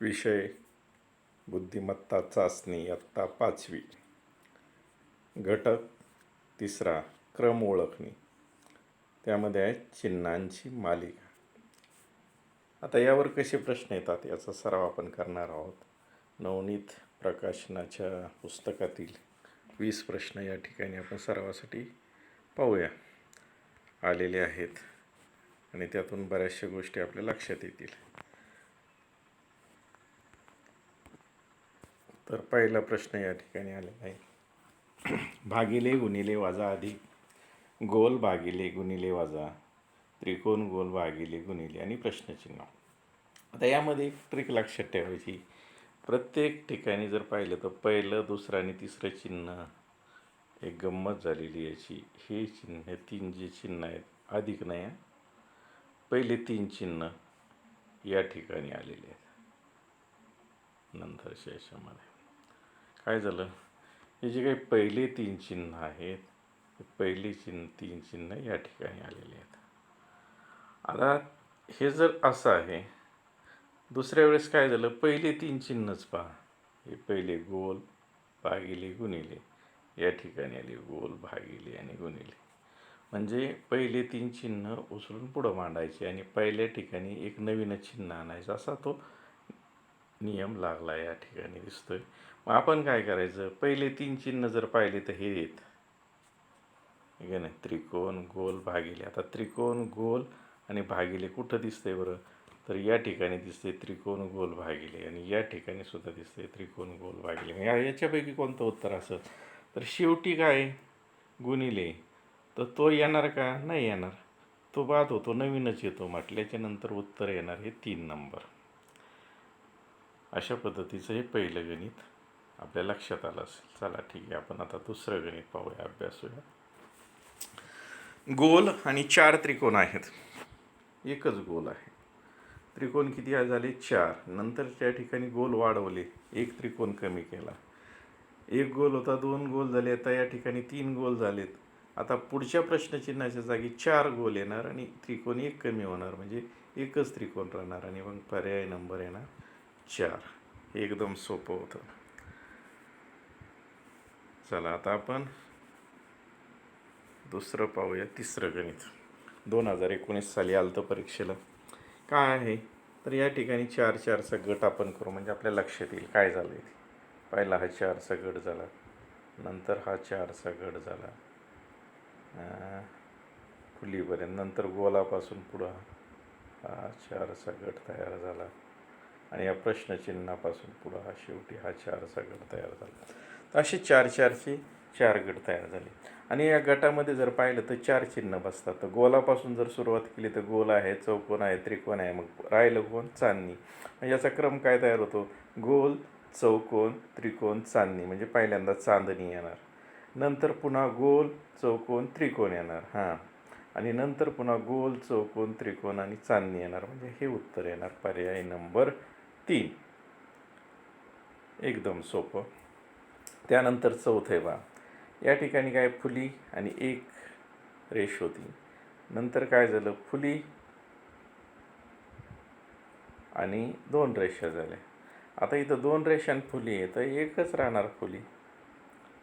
विषय बुद्धिमत्ता चाचणी इयत्ता पाचवी. घटक तिसरा क्रम ओळखणे. त्यामध्ये आहे चिन्हांची मालिका. आता यावर कसे प्रश्न येतात याचा सराव आपण करणार आहोत. नवनीत प्रकाशनाच्या पुस्तकातील वीस प्रश्न या ठिकाणी आपण सरावासाठी पाहूया. आलेले आहेत आणि त्यातून बऱ्याचशा गोष्टी आपल्या लक्षात येतील. तर पहिला प्रश्न या ठिकाणी आलेला आहे. भागिले गुणिले वजा अधिक गोल भागिले गुणिले वजा. त्रिकोण गोल भागिले गुणिले आणि प्रश्नचिन्ह. आता यामध्ये एक ट्रिक लक्षात ठेवायची. प्रत्येक ठिकाणी जर पाहिलं तर पहिलं दुसरं आणि तिसरं चिन्ह. एक गंमत झालेली याची. हे चिन्ह तीन जे चिन्ह आहेत. अधिक नाही पहिले तीन चिन्ह या ठिकाणी आलेले आहेत. नंतर शेषामध्ये. काय झालं? हे जे काही पहिले तीन चिन्ह आहेत पहिले चिन्ह तीन चिन्ह या ठिकाणी आलेले आहेत. आता हे जर असं आहे दुसऱ्या वेळेस काय झालं? पहिले तीन चिन्हच पहा. हे पहिले गोल भागिले गुणिले. या ठिकाणी आले गोल भागिले आणि गुणिले. म्हणजे पहिले तीन चिन्ह उचलून पुढं मांडायचे आणि पहिल्या ठिकाणी एक नवीन चिन्ह आणायचं असा तो नियम लागला या ठिकाणी दिसतोय. मग आपण काय करायचं? पहिले तीन चिन्ह जर पाहिले तर हे येत ठीक नाही ना त्रिकोण गोल भागिले. आता त्रिकोण गोल आणि भागिले कुठं दिसतंय बरं? तर या ठिकाणी दिसते त्रिकोण गोल भागिले. आणि या ठिकाणी सुद्धा दिसते त्रिकोण गोल भागिले. या याच्यापैकी कोणतं उत्तर असं? तर शेवटी काय? गुणिले. तर तो येणार का? नाही येणार. तो बाद होतो नवीनच येतो म्हटल्याच्या नंतर उत्तर येणार हे तीन नंबर. अशा पद्धतीचं हे पहिलं गणित. आपल्या लक्षात आलं असेल. चला ठीक आहे आपण आता दुसरं गणित पाहूया अभ्यासूया गोल आणि चार त्रिकोण आहेत. एकच गोल आहे. त्रिकोण किती झाले? चार. नंतर त्या ठिकाणी गोल वाढवले. एक त्रिकोण कमी केला. एक गोल होता दोन गोल झाले. आता या ठिकाणी तीन गोल झालेत. आता पुढच्या प्रश्नचिन्हाच्या जागी चार गोल येणार आणि त्रिकोण एक कमी होणार. म्हणजे एकच त्रिकोण राहणार आणि मग पर्याय नंबर येणार चार. हे एकदम सोपं होतं. चला आता आपण दुसरं पाहूया तिसरं गणित. दोन हजार एकोणीस साली आलं तर परीक्षेला. काय आहे? तर या ठिकाणी चार चारचा गट आपण करू म्हणजे आपल्या लक्षात येईल काय झालं आहे पहिला हा चारचा गट झाला नंतर हा चारचा गट झाला. खुलीपर्यंत नंतर गोलापासून पुढं हा चारचा गट तयार झाला. आणि या प्रश्नचिन्हापासून पुढं हा शेवटी हा चारचा गट तयार झाला. तर असे चार चारचे चार गट तयार झाले. आणि या गटामध्ये जर पाहिलं तर चार चिन्ह बसतात. तर गोलापासून जर सुरुवात केली तर गोल आहे चौकोन आहे त्रिकोण आहे मग राहिलं कोण? चांदणी. मग याचा क्रम काय तयार होतो? गोल चौकोन त्रिकोण चांदणी. म्हणजे पहिल्यांदा चांदणी येणार. नंतर पुन्हा गोल चौकोन त्रिकोण येणार. हां. आणि नंतर पुन्हा गोल चौकोन त्रिकोण आणि चांदणी येणार. म्हणजे हे उत्तर येणार. पर्याय नंबर तीन. एकदम सोपं. त्यानंतर चौथं आहे बा. या ठिकाणी काय फुली आणि एक रेष होती. नंतर काय झालं? फुली आणि दोन रेषा झाल्या. आता इथं दोन रेषा आणि फुली आहे तर एकच राहणार फुली.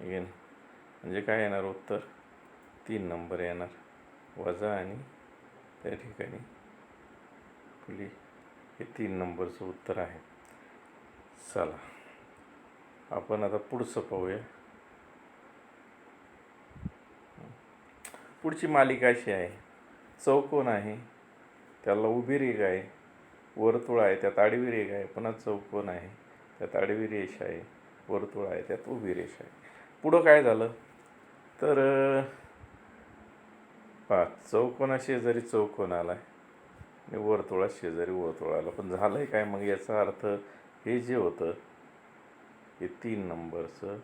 म्हणजे काय येणार उत्तर? तीन नंबर येणार. वजा आणि त्या ठिकाणी फुली. हे तीन नंबरचं उत्तर आहे. चला. आपण आता पुढचं पाहूया. पुढची मालिका अशी आहे. चौकोन आहे. त्याला उभी रेघ आहे. वर्तुळ आहे. त्यात आडवी रेघ आहे. पुन्हा चौकोन आहे. त्यात आडवी रेष आहे. वर्तुळ आहे. त्यात उभी रेष आहे. पुढं काय झालं? तर पा चौकोना शेजारी चौकोन आला आणि वर्तुळा शेजारी वर्तुळ आला. पण झालं आहे काय मग याचा अर्थ हे जे होतं हे तीन नंबरचं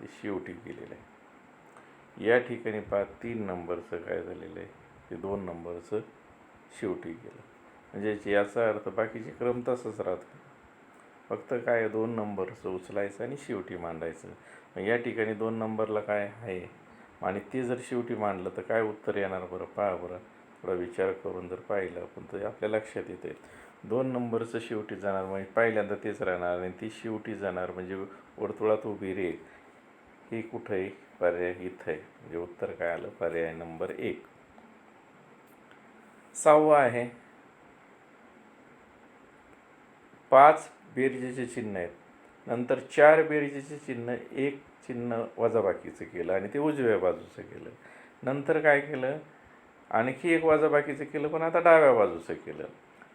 ते शेवटी गेलेलं आहे. या ठिकाणी पहा तीन नंबरचं काय झालेलं आहे? ते दोन नंबरचं शेवटी गेलं. म्हणजे याचा अर्थ बाकीचे क्रम तसंच राहतं फक्त काय दोन नंबरचं उचलायचं आणि शेवटी मांडायचं. मग या ठिकाणी दोन नंबरला काय आहे? आणि ते जर शेवटी मांडलं तर काय उत्तर येणार बरं? पहा बरं. थोडा विचार करून जर पाहिलं आपण तर आपल्या लक्षात येते दोन नंबरचं शेवटी जाणार म्हणजे पहिल्यांदा तेच राहणार आणि ती शेवटी जाणार म्हणजे वर्तुळात उभी रेघ. ही कुठं आहे? पर्याय इथं आहे. म्हणजे उत्तर काय आलं? पर्याय नंबर एक. सहावा आहे. पाच बेरजेचे चिन्ह आहेत. नंतर चार बेरजेचे चिन्ह एक चिन्ह वजाबाकीचं केलं आणि ते उजव्या बाजूचं केलं. नंतर काय केलं? आणखी एक वजाबाकीचं केलं पण आता डाव्या बाजूचं केलं.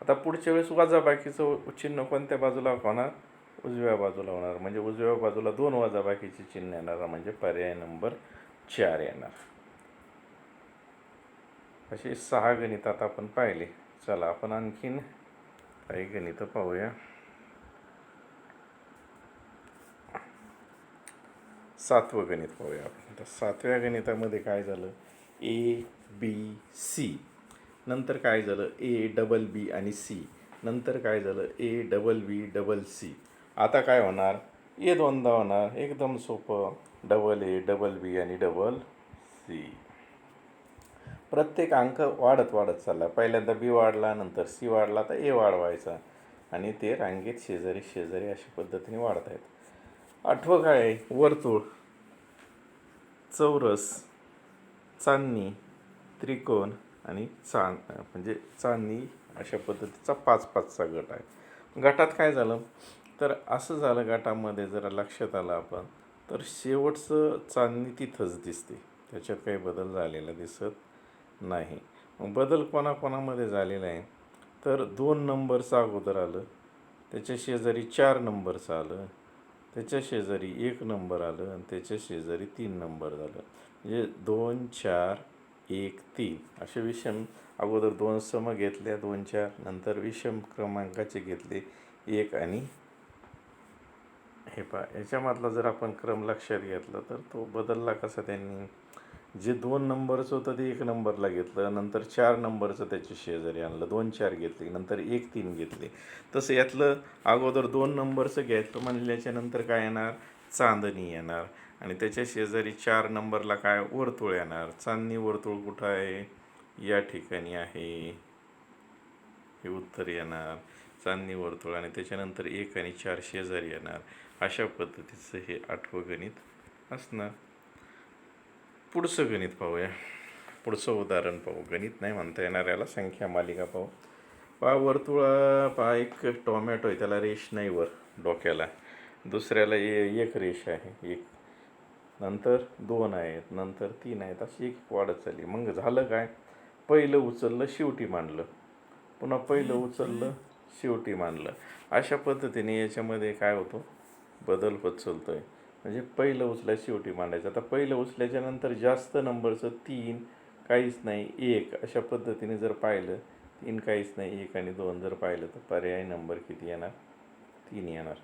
आता पुढच्या वेळेस वजाबाकीचं चिन्ह कोणत्या बाजूला होणार? उजव्या बाजूला होणार. म्हणजे उजव्या बाजूला दोन वजाबाकीचे चिन्ह येणार. म्हणजे पर्याय नंबर चार येणार. असे सहा गणितात आपण पाहिले. चला आपण आणखीन काही गणितं पाहूया. सातवं गणित पाहूया आपण. तर सातव्या गणितामध्ये काय झालं? ए बी सी नंतर काय झालं? ए डबल बी आणि सी नंतर काय झालं? A double B double C आता काय होणार? ए दोनदा होणार. एकदम सोपं. डबल ए डबल बी आणि डबल सी प्रत्येक अंक वाढत वाढत चालला. पहिल्यांदा बी वाढला नंतर सी वाढला. तर ए वाढवायचा. आणि ते रांगेत शेजारी शेजारी अशा पद्धतीने वाढत आहेत. आठवं काय आहे? वर्तुळ. चौरस. चांदणी. त्रिकोण. आणि चांद म्हणजे चांदणी अशा पद्धतीचा पाच पाचचा गट आहे. गटात काय झालं? तर असं झालं गटामध्ये जरा लक्षात आलं आपण तर शेवटचं चांदणी तिथंच दिसते. त्याच्यात काही बदल झालेला दिसत नाही. मग बदल कोणाकोणामध्ये झालेला आहे? तर दोन नंबरचं अगोदर आलं त्याच्या शेजारी चार नंबरचं आलं त्याच्या शेजारी एक नंबर आलं आणि त्याच्या शेजारी तीन नंबर झालं. म्हणजे दोन चार एक तीन. असे विषम अगोदर दोन सम घेतल्या दोन चार नंतर विषम क्रमांकाचे घेतले. एक आणि हे पहा याच्यामधला जर आपण क्रम लक्षात घेतला तर तो बदलला कसा त्यांनी? जे दोन नंबरचं होतं ते एक नंबरला घेतलं नंतर चार नंबरचं त्याच्या शेजारी आणलं दोन चार घेतले नंतर एक तीन घेतले. तसं यातलं अगोदर दोन नंबरचं घ्यायचं म्हणल्याच्या नंतर काय येणार? चांदणी येणार. आणि त्याच्या शेजारी चार नंबरला काय वर्तुळ येणार? चांदणी वर्तुळ कुठं आहे? या ठिकाणी आहे. हे उत्तर येणार. चांदणी वर्तुळ आणि त्याच्यानंतर एक आणि चार शेजारी येणार. अशा पद्धतीचं हे आठवं गणित असणार. पुढचं गणित पाहूया. पुढचं उदाहरण पाहू. गणित नाही म्हणता येणार याला. संख्या मालिका पाहू. पा वर्तुळा पहा एक टोमॅटो आहे. त्याला रेष नाही वर डोक्याला. दुसऱ्याला ए एक रेष आहे. एक नंतर दोन आहेत नंतर तीन आहेत अशी एक वाढत चालली. मग झालं काय? पहिलं उचललं शेवटी मांडलं. पुन्हा पहिलं उचललं शेवटी मांडलं. अशा पद्धतीने याच्यामध्ये काय होतो? बदल होत आहे म्हणजे पहिलं उचल्या शेवटी मांडायचं. आता पहिलं उचल्याच्या नंतर जास्त नंबरचं तीन काहीच नाही एक. अशा पद्धतीने जर पाहिलं तीन काहीच नाही एक आणि दोन जर पाहिलं तर पर्याय नंबर किती येणार? तीन येणार.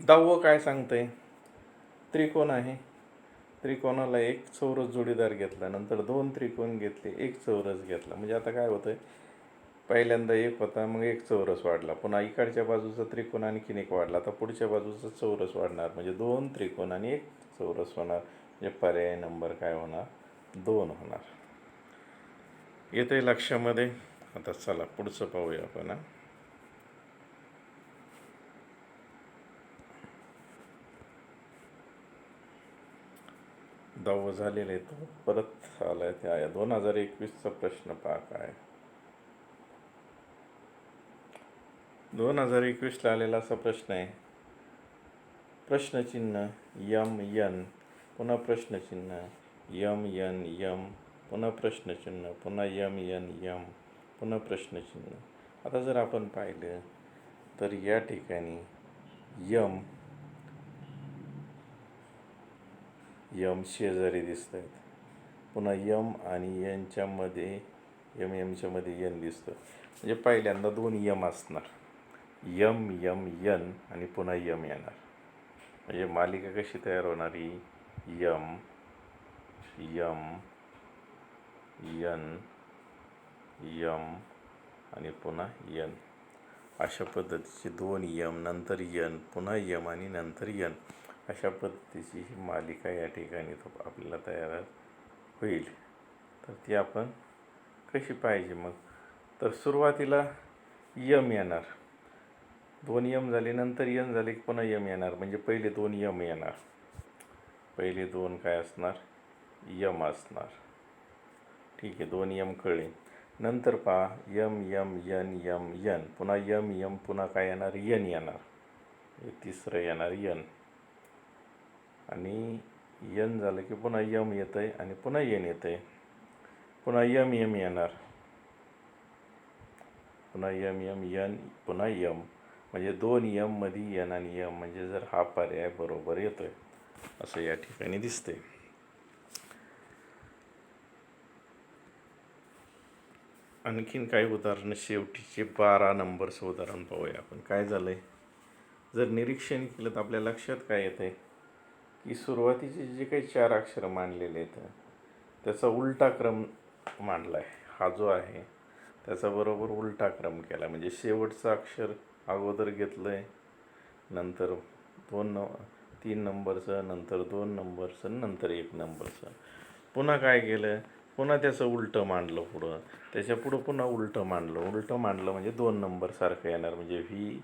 दहावं काय सांगतंय? त्रिकोण आहे. त्रिकोणाला एक चौरस जोडीदार घेतला नंतर दोन त्रिकोण घेतले एक चौरस घेतला. म्हणजे आता काय होतंय? पहिल्यांदा एक होता मग एक चौरस वाढला. पुन्हा इकडच्या बाजूचा त्रिकोण आणखीन एक वाढला. आता पुढच्या बाजूचा चौरस वाढणार. म्हणजे दोन त्रिकोण आणि एक चौरस होणार. म्हणजे पर्याय नंबर काय होणार? दोन होणार. येते लक्षामध्ये. आता चला पुढचं पाहूया आपण दहावं झालेलं आहे तो परत आलाय त्या दोन हजार एकवीसचा प्रश्न पहा काय दोन हजार एकवीसला आलेला असा प्रश्न आहे. प्रश्नचिन्ह यम यन पुन्हा प्रश्नचिन्ह यम यन यम पुन्हा प्रश्नचिन्ह पुन्हा यम यन यम पुन्हा प्रश्नचिन्ह आता जर आपण पाहिलं तर या ठिकाणी यम यम शेजारी दिसत आहेत पुन्हा यम आणि यांच्यामध्ये यम यमच्यामध्ये यन दिसतं. म्हणजे पहिल्यांदा दोन यम असणार. यम यम यन आणि पुन्हा यम येणार. म्हणजे मालिका कशी तयार होणारी यम यम यन यम आणि पुन्हा यन. अशा पद्धतीचे दोन यम नंतर यन पुन्हा यम आणि नंतर यन. अशा पद्धतीची ही मालिका या ठिकाणी तो आपल्याला तयार होईल. तर ती आपण कशी पाहिजे मग? तर सुरुवातीला यम येणार. दोन यम झाले नंतर यन झाले की पुन्हा यम येणार. म्हणजे पहिले दोन यम येणार. पहिले दोन काय असणार? यम असणार. ठीक आहे दोन यम कळले. नंतर पहा M M N M N. पुन्हा यम यम पुन्हा काय येणार? यन येणार. हे तिसरं येणार यन. आणि यन झालं की पुन्हा यम येतं आहे आणि पुन्हा येन येतं आहे पुन्हा यम यम येणार. पुन्हा यम यम यन पुन्हा यम. म्हणजे दोन यममध्ये यन आणि यम. म्हणजे जर हा पर्याय बरोबर येतोय असं या ठिकाणी दिसतंय. आणखीन काही उदाहरणं शेवटीचे बारा नंबरचं उदाहरण पाहूया आपण. काय झालं आहे जर निरीक्षण केलं तर आपल्या लक्षात काय येतं आहे की सुरुवातीचे जे काही चार अक्षरं मांडलेले आहेत त्याचा उलटा क्रम मांडला आहे. हा जो आहे त्याचा बरोबर उलटा क्रम केला. म्हणजे शेवटचं अक्षर अगोदर घेतलं आहे नंतर दोन न तीन नंबरचं नंतर दोन नंबरचं नंतर एक नंबरचं. पुन्हा काय केलं? पुन्हा त्याचं उलटं मांडलं पुढं. त्याच्या पुढं पुन्हा उलटं मांडलं. उलटं मांडलं म्हणजे दोन नंबरसारखं येणार. म्हणजे व्ही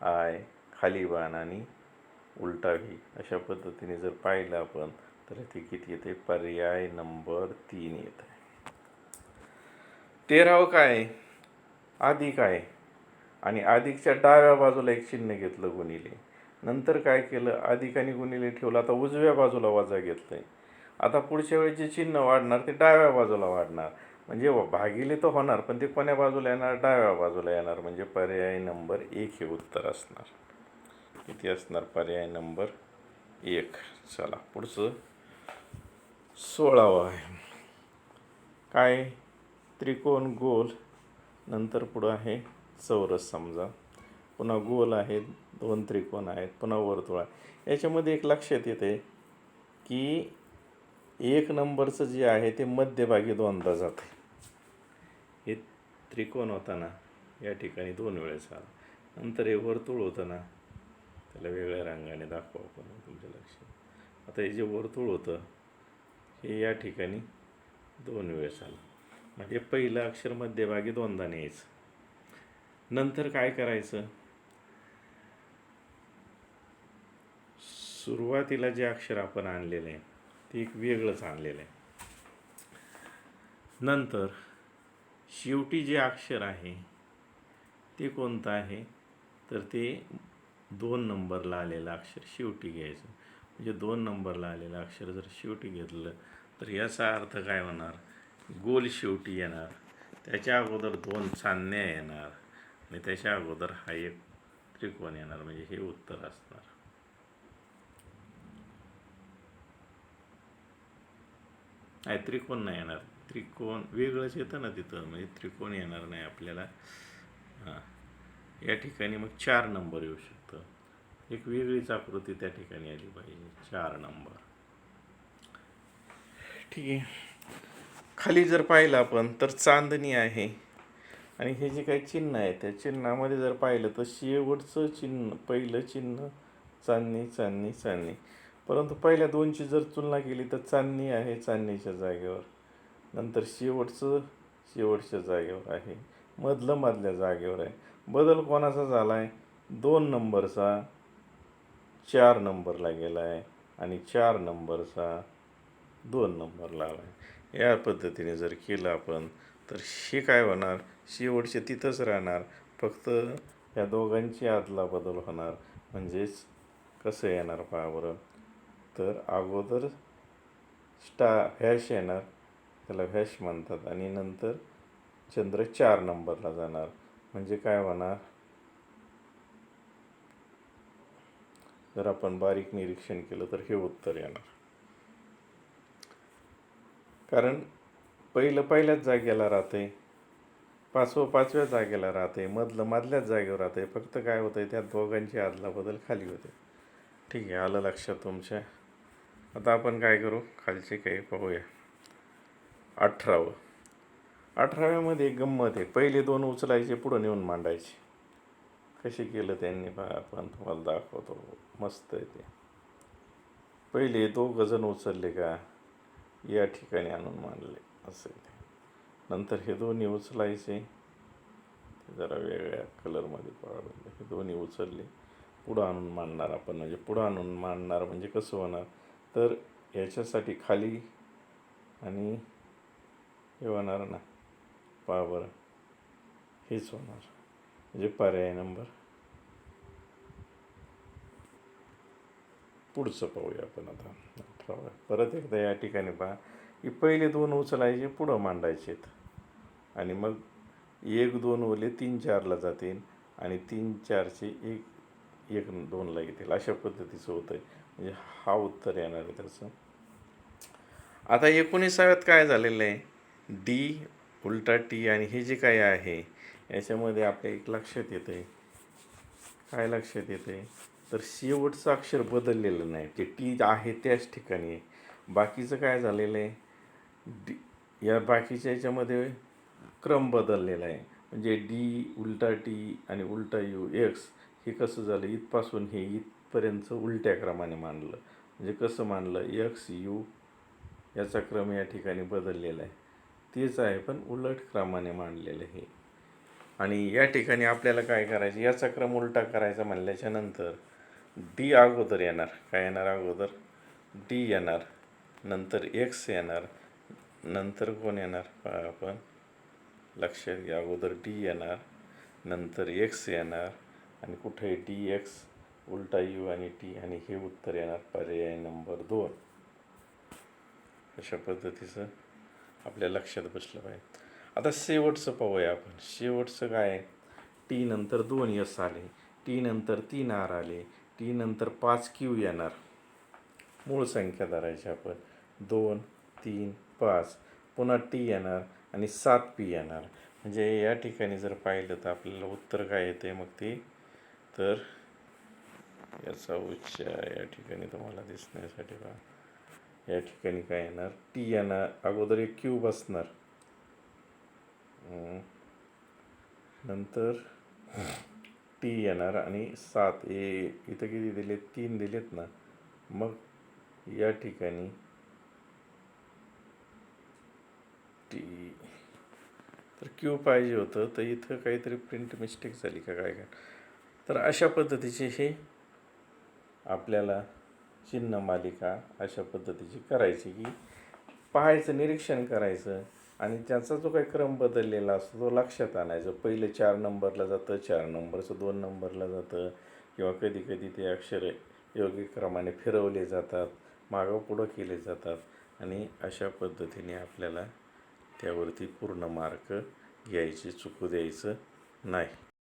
आय खाली बाण आणि उलटावी अशा पद्धतीने जर पाहिलं आपण तर ते किती येते. पर्याय नंबर तीन येत आहे. तेरावं काय अधिक आहे? आणि अधिकच्या डाव्या बाजूला एक चिन्ह घेतलं गुणिले. नंतर काय केलं? अधिक आणि गुणिले ठेवलं. आता उजव्या बाजूला वजा आहे आता पुढच्या वेळेस जे चिन्ह वाढणार ते डाव्या बाजूला वाढणार. म्हणजे भागिले तर होणार पण ते कोण्या बाजूला येणार? डाव्या बाजूला येणार. म्हणजे पर्याय नंबर एक हे उत्तर असणार. इथे असणार पर्याय नंबर एक. चला पुढचं. सोळावं आहे. काय? त्रिकोण गोल. नंतर पुढं आहे चौरस समजा. पुन्हा गोल आहेत दोन त्रिकोण आहेत पुन्हा वर्तुळ आहे. याच्यामध्ये एक लक्षात येते की एक नंबरचं जे आहे ते मध्यभागी दोनदा जाते हे त्रिकोण होता ना या ठिकाणी दोन वेळेस आला. नंतर हे वर्तुळ होतं ना त्याला वेगळ्या रंगाने दाखवा आपण तुमच्या लक्षात. आता हे जे वर्तुळ होतं हे या ठिकाणी दोन वेळेस आलं. म्हणजे पहिलं अक्षर मध्यभागी दोनदा न्यायचं. नंतर काय करायचं? सुरुवातीला जे अक्षर आपण आणलेलं आहे ते एक वेगळंच आणलेलं आहे. नंतर शेवटी जे अक्षर आहे ते कोणतं आहे? तर ते दोन नंबरला आलेलं अक्षर शेवटी घ्यायचं. म्हणजे दोन नंबरला आलेलं अक्षर जर शेवटी घेतलं तर याचा अर्थ काय होणार? गोल शेवटी येणार. त्याच्या अगोदर दोन चांदण्या येणार. आणि त्याच्या अगोदर हा एक त्रिकोण येणार. म्हणजे हे उत्तर असणार. नाही त्रिकोण नाही येणार. त्रिकोण वेगळंच येतं ना तिथं. म्हणजे त्रिकोण येणार नाही आपल्याला. हां. या ठिकाणी मग चार नंबर येऊ शकतो एक वेगळीच आकृती त्या ठिकाणी आली पाहिजे. चार नंबर. ठीक आहे. खाली जर पाहिलं आपण तर चांदणी आहे. आणि हे जे काही चिन्ह आहे त्या चिन्हामध्ये जर पाहिलं तर शेवटचं चिन्ह पहिलं चिन्ह चांदणी चांदणी चांदणी. परंतु पहिल्या दोनची जर तुलना केली तर चांदणी आहे चांदणीच्या जागेवर. नंतर शेवटचं शेवटच्या जागेवर आहे. मधलं मधल्या जागेवर आहे. बदल कोणाचा झाला आहे दोन नंबरचा. चार नंबरला गेला आहे आणि चार नंबरचा दोन नंबरला आला आहे. या पद्धतीने जर केलं आपण तर हे काय होणार? शेवटचे तिथंच राहणार. फक्त या दोघांची आदला बदल होणार. म्हणजेच कसं येणार पहा बरं. तर अगोदर स्टा व्हॅश येणार. त्याला व्हॅश म्हणतात आणि नंतर चंद्र चार नंबरला जाणार. म्हणजे काय होणार? जर आपण बारीक निरीक्षण केलं तर हे उत्तर येणार. कारण पहिलं पहिल्याच जागेला राहते पाचवं पाचव्या जागेला राहते मधलं मधल्याच जागेवर राहते फक्त काय होतं त्या दोघांची आदलाबदल खाली होते. ठीक आहे आलं लक्षात तुमच्या. आता आपण काय करू? खालचे काही पाहूया. अठरावं. अठराव्यामध्ये गंमत आहे. पहिले दोन उचलायचे पुढं नेऊन मांडायचे. कसे केलं त्यांनी? पहा आपण तुम्हाला दाखवतो. मस्त आहे ते. पहिले दो गजन उचलले का? या ठिकाणी आणून मांडले. असं ते. नंतर हे दोन्ही उचलायचे. जरा वेगळ्या कलरमध्ये पाडून हे दोन्ही उचलले. पुढं आणून मांडणार आपण. म्हणजे पुढं आणून मांडणार म्हणजे कसं होणार? तर याच्यासाठी खाली आणि हे होणार ना? पहा बरं. हेच होणार. म्हणजे पर्याय नंबर. पुढचं पाहूया आपण आता. अठरावा परत एकदा या ठिकाणी पहा. की पहिले दोन उचलायचे पुढं मांडायचेत. आणि मग एक दोन ओले तीन चारला जातील. आणि तीन चारचे एक एक दोनला येतील. अशा पद्धतीचं होतं आहे म्हणजे हा उत्तर येणार आहे त्याचं. आता एकोणीसाव्यात काय झालेलं आहे? डी उलटा टी आणि हे जे काय आहे याच्यामध्ये आपल्या एक लक्षात येतं आहे काय लक्षात येते तर शेवटचं अक्षर बदललेलं नाही. ते टी आहे त्याच ठिकाणी. बाकीचं काय झालेलं आहे? डी या बाकीच्या याच्यामध्ये क्रम बदललेला आहे. म्हणजे डी उलटा टी आणि उलटा यू एक्स हे कसं झालं? इथपासून हे इथपर्यंत उलट्या क्रमाने मांडलं. म्हणजे कसं मांडलं? एक्स यू याचा क्रम या ठिकाणी बदललेला आहे. तेच आहे पण उलट क्रमाने मांडलेलं आहे. आणि या ठिकाणी आपल्याला काय करायचं? याचा क्रम उलटा करायचा म्हणल्याच्या नंतर डी अगोदर येणार. काय येणार अगोदर? डी येणार. नंतर एक्स येणार. नंतर कोण येणार? पहा आपण. लक्षात घ्या अगोदर डी येणार. नंतर एक्स येणार. आणि कुठे डी एक्स उलटा यू आणि टी आणि हे उत्तर येणार. पर्याय नंबर दोन. अशा पद्धतीचं आपल्या लक्षात बसलं पाहिजे. आता शेवटचं पाहूया आपण. शेवटचं काय आहे? टी नंतर दोन यस आले. टी नंतर तीन आर आले. टी नंतर पाच क्यू येणार. मूळ संख्या धरायची आपण. दोन तीन पाच. पुन्हा टी येणार आणि सात पी येणार. म्हणजे या ठिकाणी जर पाहिलं तर आपल्याला उत्तर काय येते मग ते? तर याचा उच्चार या ठिकाणी तुम्हाला दिसण्यासाठी पहा. या ठिकाणी काय येणार? टी येणार. अगोदर एक क्यू बसणार. नंतर टी येणार आणि सात ए इथं किती दिलेत? तीन दिलेत ना. मग या ठिकाणी टी तर क्यू पाहिजे होतं. तर इथं काहीतरी प्रिंट मिस्टेक झाली का काय काय? तर अशा पद्धतीचे हे आपल्याला चिन्ह मालिका अशा पद्धतीची करायची की पाहायचं निरीक्षण करायचं. आणि त्याचा जो काही क्रम बदललेला असतो तो लक्षात आणायचं. पहिले चार नंबरला जातं चार नंबरचं दोन नंबरला जातं किंवा कधी कधी ते अक्षर योग्य क्रमाने फिरवले जातात मागं पुढं केले जातात आणि अशा पद्धतीने आपल्याला त्यावरती पूर्ण मार्क घ्यायचे चुकू द्यायचं नाही.